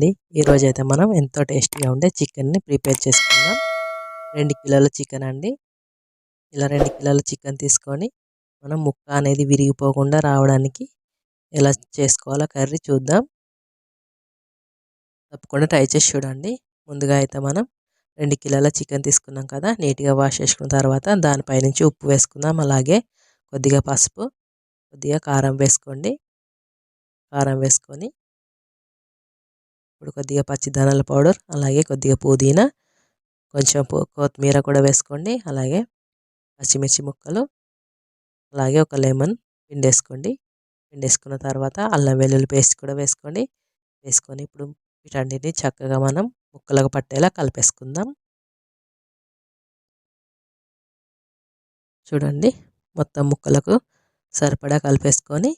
అండి. ఈరోజు అయితే మనం ఎంతో టేస్టీగా ఉండే చికెన్ని ప్రిపేర్ చేసుకుందాం. రెండు కిలోల చికెన్ అండి. ఇలా రెండు కిలోల చికెన్ తీసుకొని మనం ముక్క అనేది విరిగిపోకుండా రావడానికి ఎలా చేసుకోవాలో కర్రీ చూద్దాం. తప్పకుండా ట్రై చేసి చూడండి. ముందుగా అయితే మనం రెండు కిలోల చికెన్ తీసుకున్నాం కదా నీట్గా వాష్ చేసుకున్న తర్వాత దానిపై నుంచి ఉప్పు వేసుకుందాం. అలాగే కొద్దిగా పసుపు కొద్దిగా కారం వేసుకోండి. కారం వేసుకొని ఇప్పుడు కొద్దిగా పచ్చి ధనాల పౌడర్ అలాగే కొద్దిగా పుదీనా కొంచెం కొత్తిమీర కూడా వేసుకోండి. అలాగే పచ్చిమిర్చి ముక్కలు అలాగే ఒక లెమన్ పిండేసుకోండి. పిండేసుకున్న తర్వాత అల్లం వెల్లుల్లి పేస్ట్ కూడా వేసుకోండి. వేసుకొని ఇప్పుడు వీటన్నిటిని చక్కగా మనం ముక్కలకు పట్టేలా కలిపేసుకుందాం. చూడండి మొత్తం ముక్కలకు సరిపడా కలిపేసుకొని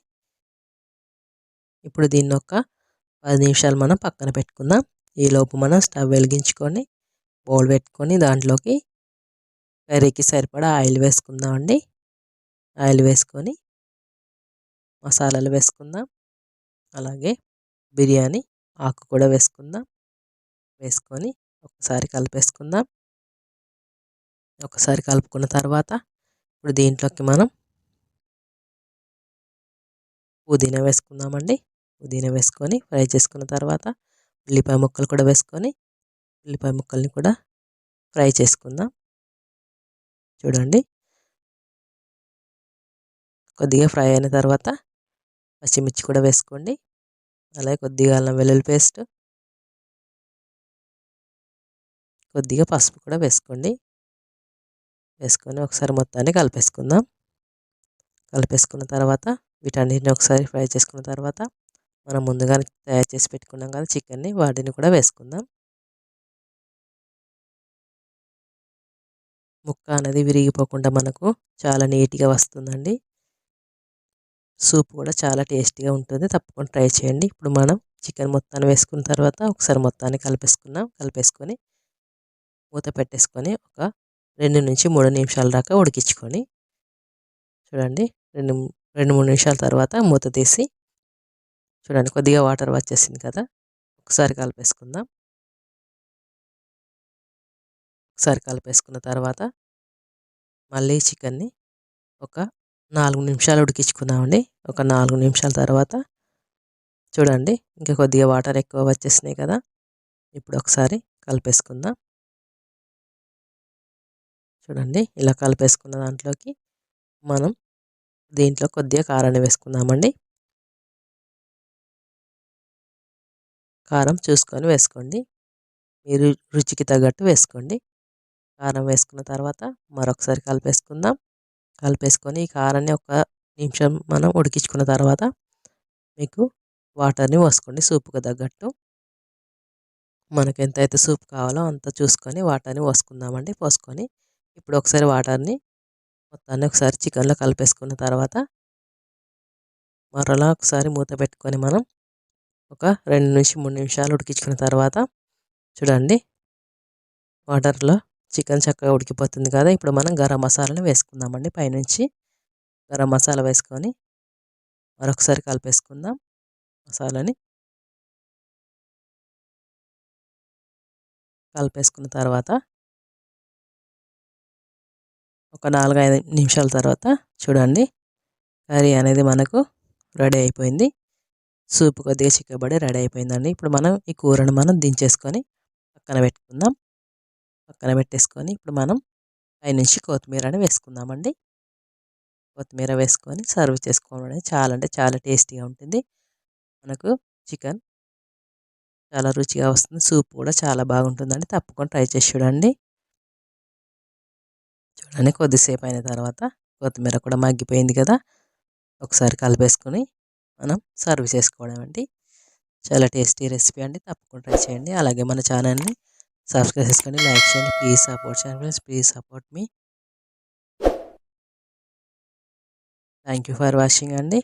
ఇప్పుడు దీన్ని ఒక పది నిమిషాలు మనం పక్కన పెట్టుకుందాం. ఈలోపు మనం స్టవ్ వెలిగించుకొని బౌల్ పెట్టుకొని దాంట్లోకి కర్రీకి సరిపడా ఆయిల్ వేసుకుందామండి. ఆయిల్ వేసుకొని మసాలాలు వేసుకుందాం. అలాగే బిర్యానీ ఆకు కూడా వేసుకుందాం. వేసుకొని ఒకసారి కలిపేసుకుందాం. ఒకసారి కలుపుకున్న తర్వాత ఇప్పుడు దీంట్లోకి మనం పుదీనా వేసుకుందామండి. పుదీనా వేసుకొని ఫ్రై చేసుకున్న తర్వాత ఉల్లిపాయ ముక్కలు కూడా వేసుకొని ఉల్లిపాయ ముక్కల్ని కూడా ఫ్రై చేసుకుందాం. చూడండి. కొద్దిగా ఫ్రై అయిన తర్వాత పచ్చిమిర్చి కూడా వేసుకోండి. అలాగే కొద్దిగా అల్లం వెల్లుల్లి పేస్ట్. కొద్దిగా పసుపు కూడా వేసుకోండి. వేసుకొని ఒకసారి మొత్తాన్ని కలిపేసుకుందాం. కలిపేసుకున్న తర్వాత వీటన్నిటిని ఒకసారి ఫ్రై చేసుకున్న తర్వాత మనం ముందుగానే తయారు చేసి పెట్టుకున్నాం కదా చికెన్ని వాటిని కూడా వేసుకుందాం. ముక్క అనేది విరిగిపోకుండా మనకు చాలా నీట్గా వస్తుందండి. సూప్ కూడా చాలా టేస్టీగా ఉంటుంది. తప్పకుండా ట్రై చేయండి. ఇప్పుడు మనం చికెన్ మొత్తాన్ని వేసుకున్న తర్వాత ఒకసారి మొత్తాన్ని కలిపేసుకున్నాం కలిపేసుకొని మూత పెట్టేసుకొని ఒక రెండు నుంచి మూడు నిమిషాల దాకా ఉడికించుకొని చూడండి. రెండు రెండు మూడు నిమిషాల తర్వాత మూత తీసి చూడండి కొద్దిగా వాటర్ వచ్చేసింది కదా. ఒకసారి కలిపేసుకుందాం. ఒకసారి కలిపేసుకున్న తర్వాత మళ్ళీ చికెన్ని ఒక నాలుగు నిమిషాలు ఉడికించుకుందామండి. ఒక నాలుగు నిమిషాల తర్వాత చూడండి ఇంకా కొద్దిగా వాటర్ ఎక్కువ వచ్చేసినాయి కదా. ఇప్పుడు ఒకసారి కలిపేసుకుందాం. చూడండి ఇలా కలిపేసుకున్న దాంట్లోకి మనం దీంట్లో కొద్దిగా కారాన్ని వేసుకుందామండి. కారం చూసుకొని వేసుకోండి. మీరు రుచికి తగ్గట్టు వేసుకోండి. కారం వేసుకున్న తర్వాత మరొకసారి కలిపేసుకుందాం. కలిపేసుకొని ఈ కారాన్ని ఒక నిమిషం మనం ఉడికించుకున్న తర్వాత మీకు వాటర్ని పోసుకోండి సూపుకు తగ్గట్టు. మనకు ఎంతైతే సూప్ కావాలో అంత చూసుకొని వాటర్ని పోసుకుందామండి. పోసుకొని ఇప్పుడు ఒకసారి వాటర్ని మొత్తాన్ని ఒకసారి చికెన్లో కలిపేసుకున్న తర్వాత మరలా ఒకసారి మూత పెట్టుకొని మనం ఒక రెండు నుంచి మూడు నిమిషాలు ఉడికించుకున్న తర్వాత చూడండి వాటర్లో చికెన్ చక్కగా ఉడికిపోతుంది కదా. ఇప్పుడు మనం గరం మసాలాని వేసుకుందామండి. పైనుంచి గరం మసాలా వేసుకొని మరొకసారి కలిపేసుకుందాం మసాలాని. కలిపేసుకున్న తర్వాత ఒక నాలుగైదు నిమిషాల తర్వాత చూడండి కర్రీ అనేది మనకు రెడీ అయిపోయింది. సూప్ కొద్దిగా చిక్కబడి రెడీ అయిపోయిందండి. ఇప్పుడు మనం ఈ కూరను మనం దించేసుకొని పక్కన పెట్టుకుందాం. పక్కన పెట్టేసుకొని ఇప్పుడు మనం పైనుంచి కొత్తిమీరని వేసుకుందామండి. కొత్తిమీర వేసుకొని సర్వ్ చేసుకోవడం చాలా అంటే చాలా టేస్టీగా ఉంటుంది. మనకు చికెన్ చాలా రుచిగా వస్తుంది. సూప్ కూడా చాలా బాగుంటుందండి. తప్పకుండా ట్రై చేసి చూడండి. చూడండి కొద్దిసేపు అయిన తర్వాత కొత్తిమీర కూడా మగ్గిపోయింది కదా. ఒకసారి కలిపేసుకొని మనం సర్వ్ చేసుకోవడం అండి. చాలా టేస్టీ రెసిపీ అండి. తప్పకుండా ట్రై చేయండి. అలాగే మన ఛానల్ని సబ్స్క్రైబ్ చేసుకోండి లైక్ చేయండి. ప్లీజ్ సపోర్ట్ చేయండి friends. Please support me. Thank you for watching అండి.